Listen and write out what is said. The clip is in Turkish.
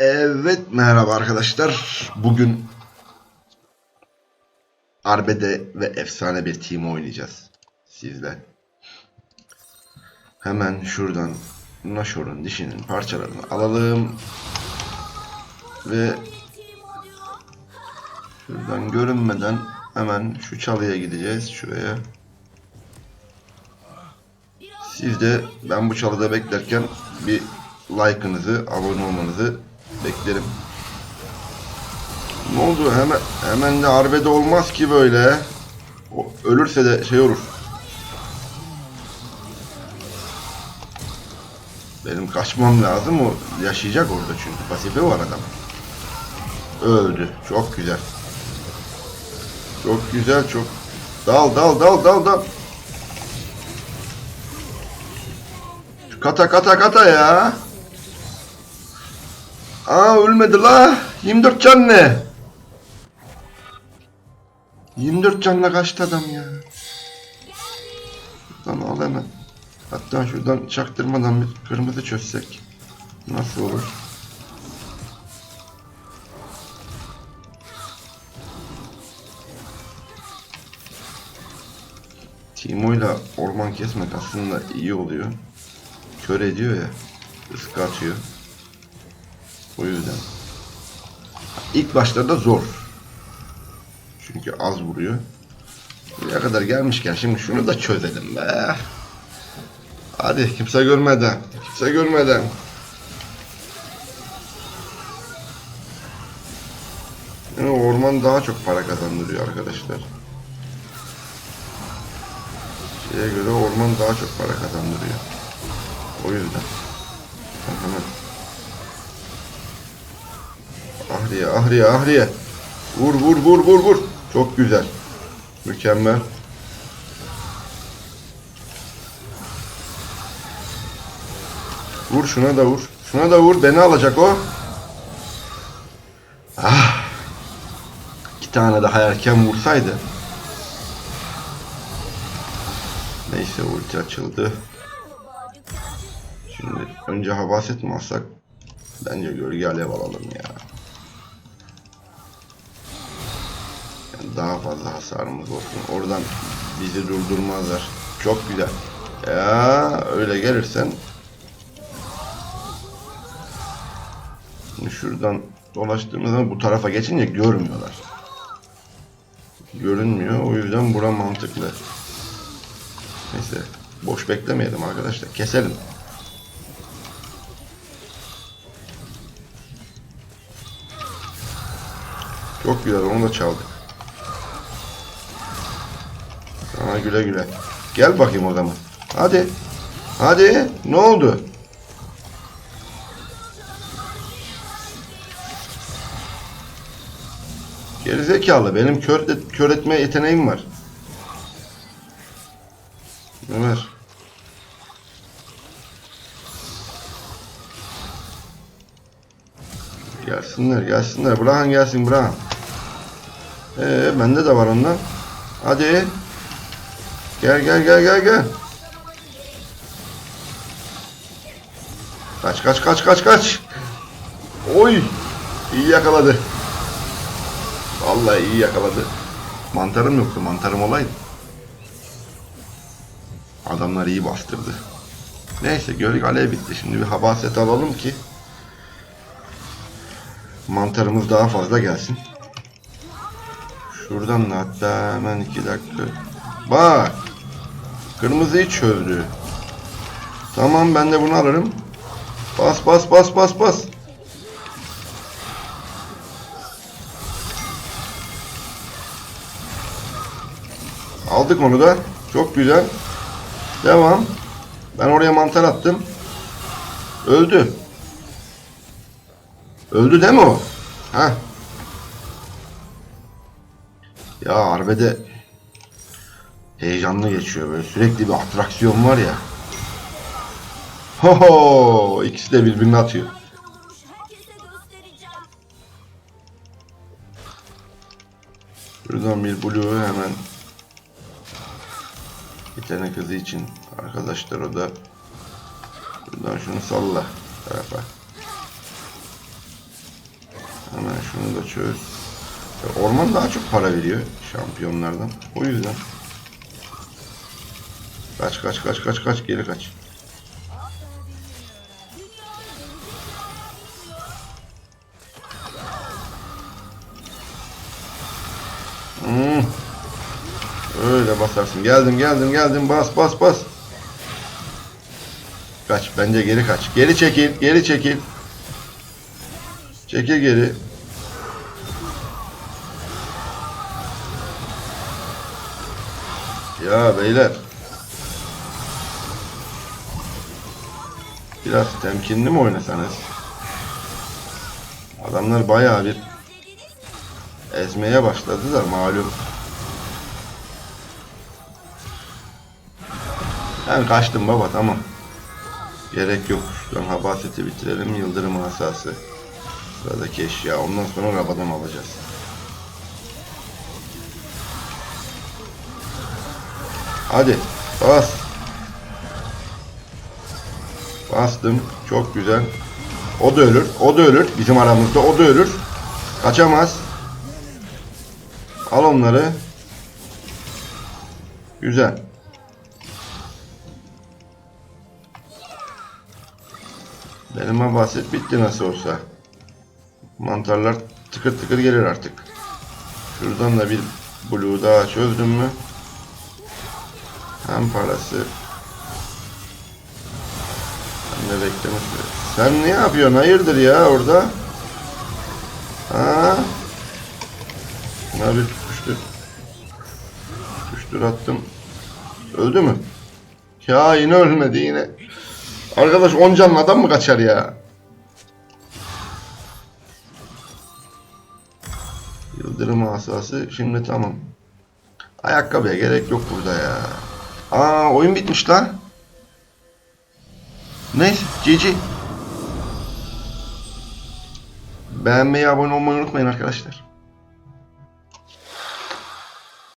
Evet merhaba arkadaşlar. Bugün Arbede ve efsane bir team oynayacağız sizle. Hemen şuradan Nashor'un dişinin parçalarını alalım. Ve şuradan görünmeden hemen şu çalıya gideceğiz şuraya. Siz de ben bu çalıda beklerken bir like'ınızı, abone olmanızı beklerim. Ne oldu? Hemen hemen de arbede olmaz ki böyle. O, ölürse de şey olur. Benim kaçmam lazım. O yaşayacak orada çünkü. Pasifi var adam. Öldü. Çok güzel. Çok güzel. Çok. Dal dal dal dal dal. Kata kata kata ya. Aa ölmedi la. 24 can ne? 24 canla kaçtı adam ya. Şuradan al hemen. Hatta şuradan çaktırmadan bir kırmızı çözsek. Nasıl olur? Timo'yla orman kesmek aslında iyi oluyor. Kör ediyor ya. Iska atıyor. O yüzden. İlk başlarda zor. Çünkü az vuruyor. Buraya kadar gelmişken şimdi şunu da çözelim be. Hadi kimse görmeden. Kimse görmeden. Yani orman daha çok para kazandırıyor arkadaşlar. Şeye göre orman daha çok para kazandırıyor. O yüzden. Hemen Ahriye, Ahriye, Ahriye. Vur, vur, vur, vur, vur. Çok güzel. Mükemmel. Vur şuna da vur. Şuna da vur. Beni alacak o. Ah. İki tane daha erken vursaydı. Neyse ulti açıldı. Şimdi önce havaset mi alsak? Bence gölge alev alalım ya. Daha fazla hasarımız olsun. Oradan bizi durdurmazlar. Çok güzel. Ya öyle gelirsen şuradan dolaştığımız zaman bu tarafa geçince görmüyorlar. Görünmüyor. O yüzden bura mantıklı. Neyse. Boş beklemeyelim arkadaşlar. Keselim. Çok güzel onu da çaldık. Sana güle güle. Gel bakayım o zaman. Hadi. Hadi. Ne oldu? Gerizekalı. Benim kör, kör etme yeteneğim var. Ömer. Gelsinler gelsinler. Bırakın gelsin bırakın. Ee bende de var ondan. Hadi. Gel gel gel gel gel. Kaç kaç kaç kaç kaç. Oy. İyi yakaladı. Vallahi iyi yakaladı. Mantarım yoktu. Mantarım olaydı. Adamlar iyi bastırdı. Neyse gölge alev bitti. Şimdi bir habaset alalım ki mantarımız daha fazla gelsin. Şuradan da hatta hemen iki dakika. Bak. Kırmızıyı çözdü. Tamam ben de bunu alırım. Bas bas bas bas bas. Aldık onu da. Çok güzel. Devam. Ben oraya mantar attım. Öldü. Öldü değil mi o? Ha? Ya arbede heyecanlı geçiyor böyle sürekli bir atraksiyon var ya. Ho ho ikisi de birbirini atıyor. Buradan bir blue hemen bir tane kızı için arkadaşlar o da buradan şunu salla tarafa. Hemen şunu da çöz. Ya Orman daha çok para veriyor şampiyonlardan. O yüzden. Kaç kaç kaç kaç kaç geri kaç. Hmm. Öyle basarsın. Geldim geldim geldim bas bas bas. Kaç bence geri kaç. Geri çekil geri çekil. Çekil geri. Ya beyler. Biraz temkinli mi oynasanız? Adamlar bayağı bir ezmeye başladılar malum. Ben kaçtım baba tamam. Gerek yok. Şuradan habaseti bitirelim. Yıldırım asası. Sıradaki eşya. Ondan sonra rabadan alacağız. Hadi bas. Bastım. Çok güzel. O da ölür. O da ölür. Bizim aramızda o da ölür. Kaçamaz. Al onları. Güzel. Benim habaset bitti nasıl olsa. Mantarlar tıkır tıkır gelir artık. Şuradan da bir blue daha çözdüm mü? Hem parası. Hem de bekleme süresi. Sen ne yapıyorsun? Hayırdır ya orada? Ha? Buna bir tutuştur. Tutuştur attım. Öldü mü? Ya yine ölmedi yine. Arkadaş 10 canlı adam mı kaçar ya? Yıldırım asası şimdi tamam. Ayakkabıya gerek yok burada ya. Aa oyun bitmiş lan. Neyse GG. Beğenmeyi abone olmayı unutmayın arkadaşlar.